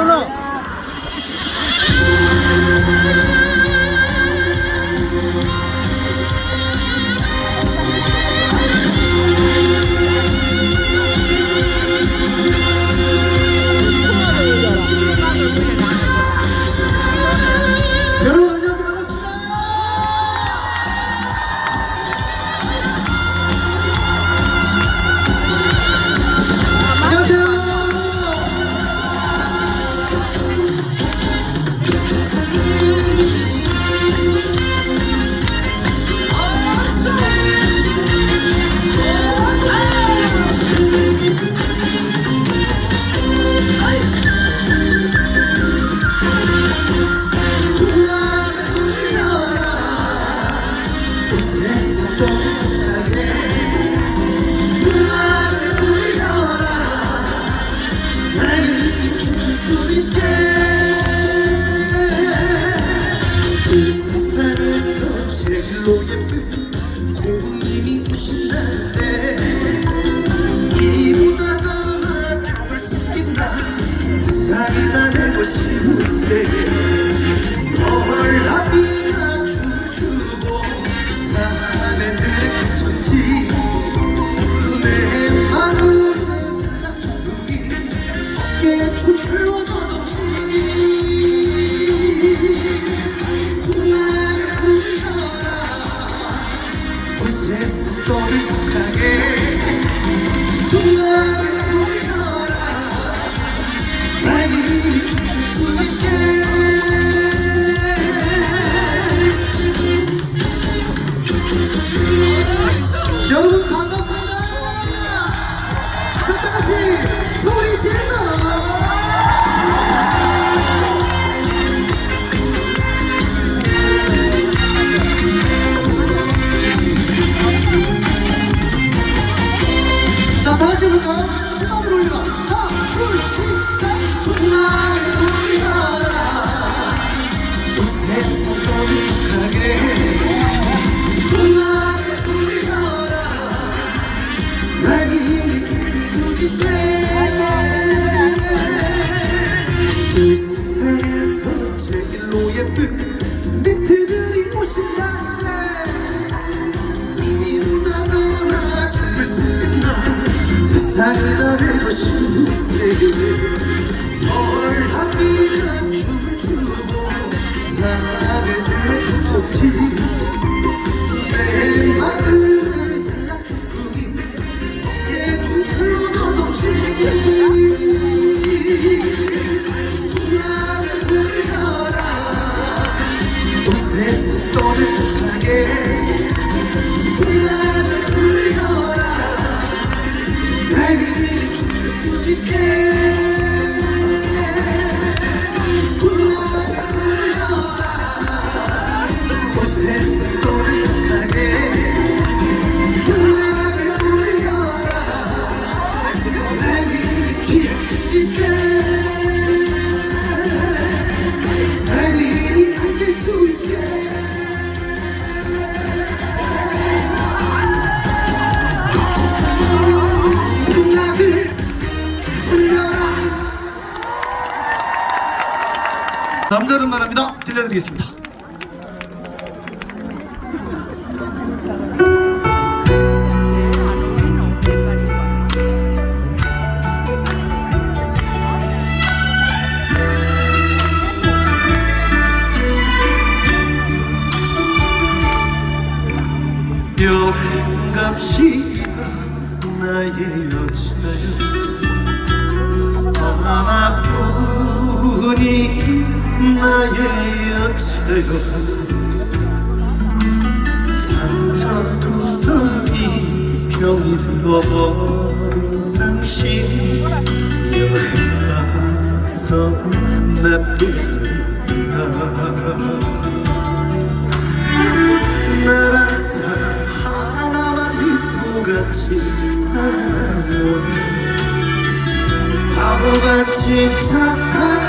না l'origine. す。飛びだげ 자, 다 같이 해볼까요? 한 번에 올리라. 하나, 둘, 셋. Saçları 갑시다 나의 여자여 하나뿐이 나의 여자여 산천투성이 병이 들어버린 당신 여행 가서 나쁜 바보같이 착한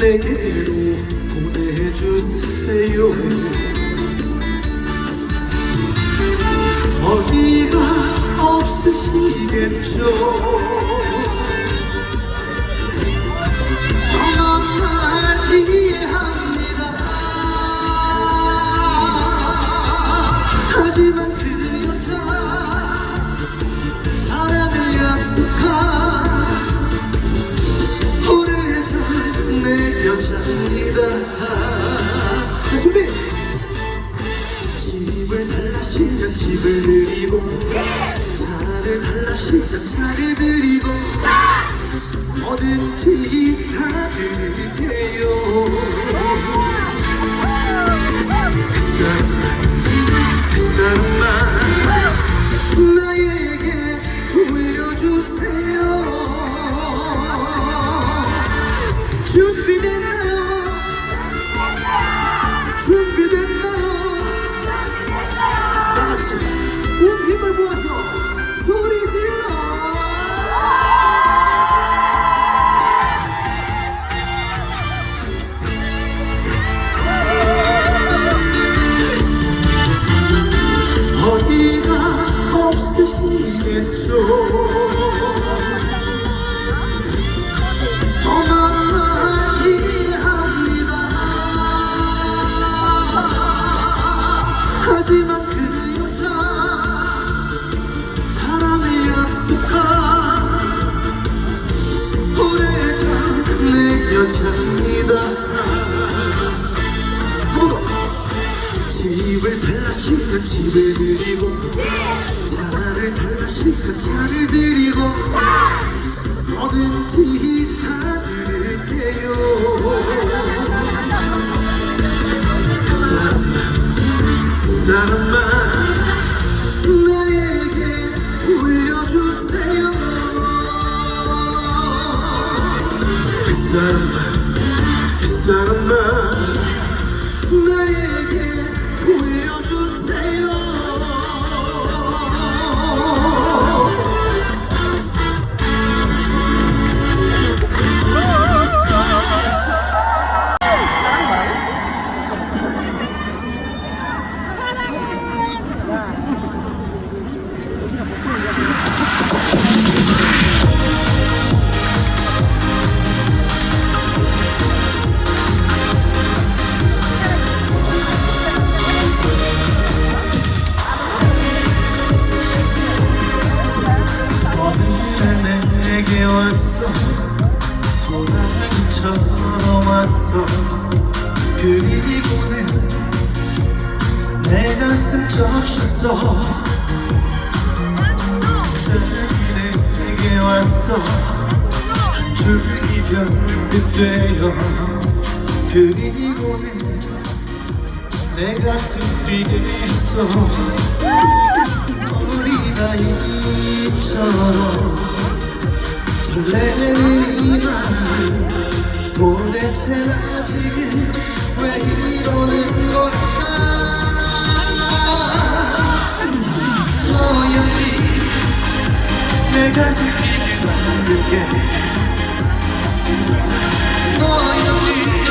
내게로 보내주세요. 어디가 없으시겠죠? 집을 드리고 사랑을 달라씩 감사를 드리고 뭐든지 다 드릴게요. 사랑만 나에게 올려주세요. 그 사랑만 줄이변 되어 그리고 내 가슴 뛰게 했어. 어린아이처럼 설레는 이맘 도대체 나 지금 왜 이러는 걸까? 너였니 내 가슴 뛰게 만들게 너였니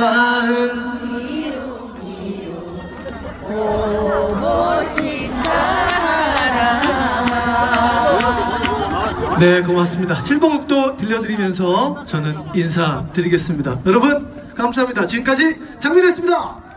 마음. 보고 싶다 사랑아. 네 고맙습니다. 7번곡도 들려드리면서 저는 인사드리겠습니다. 여러분 감사합니다. 지금까지 장민이었습니다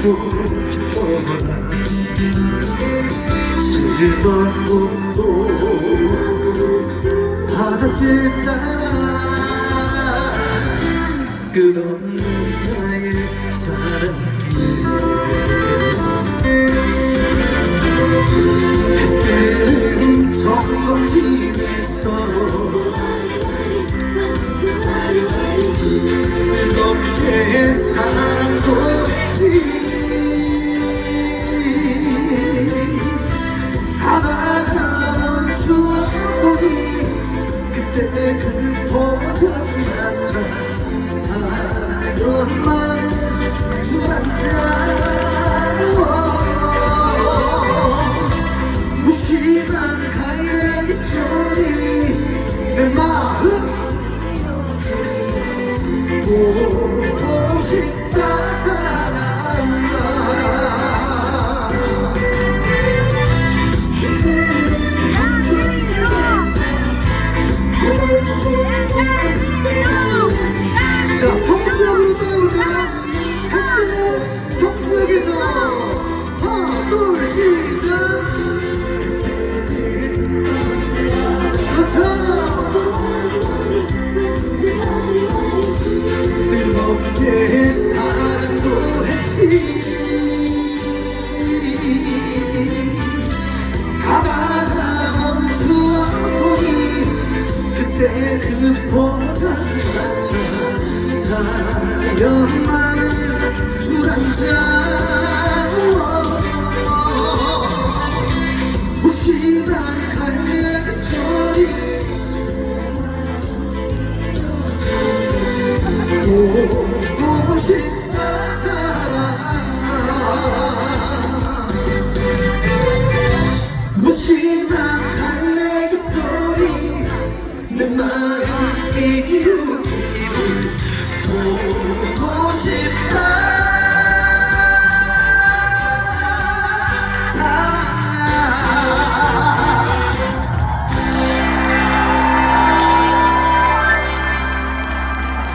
쓰고 싶어라 슬퍼도 바닷길 따라 끝없는 나의 사랑길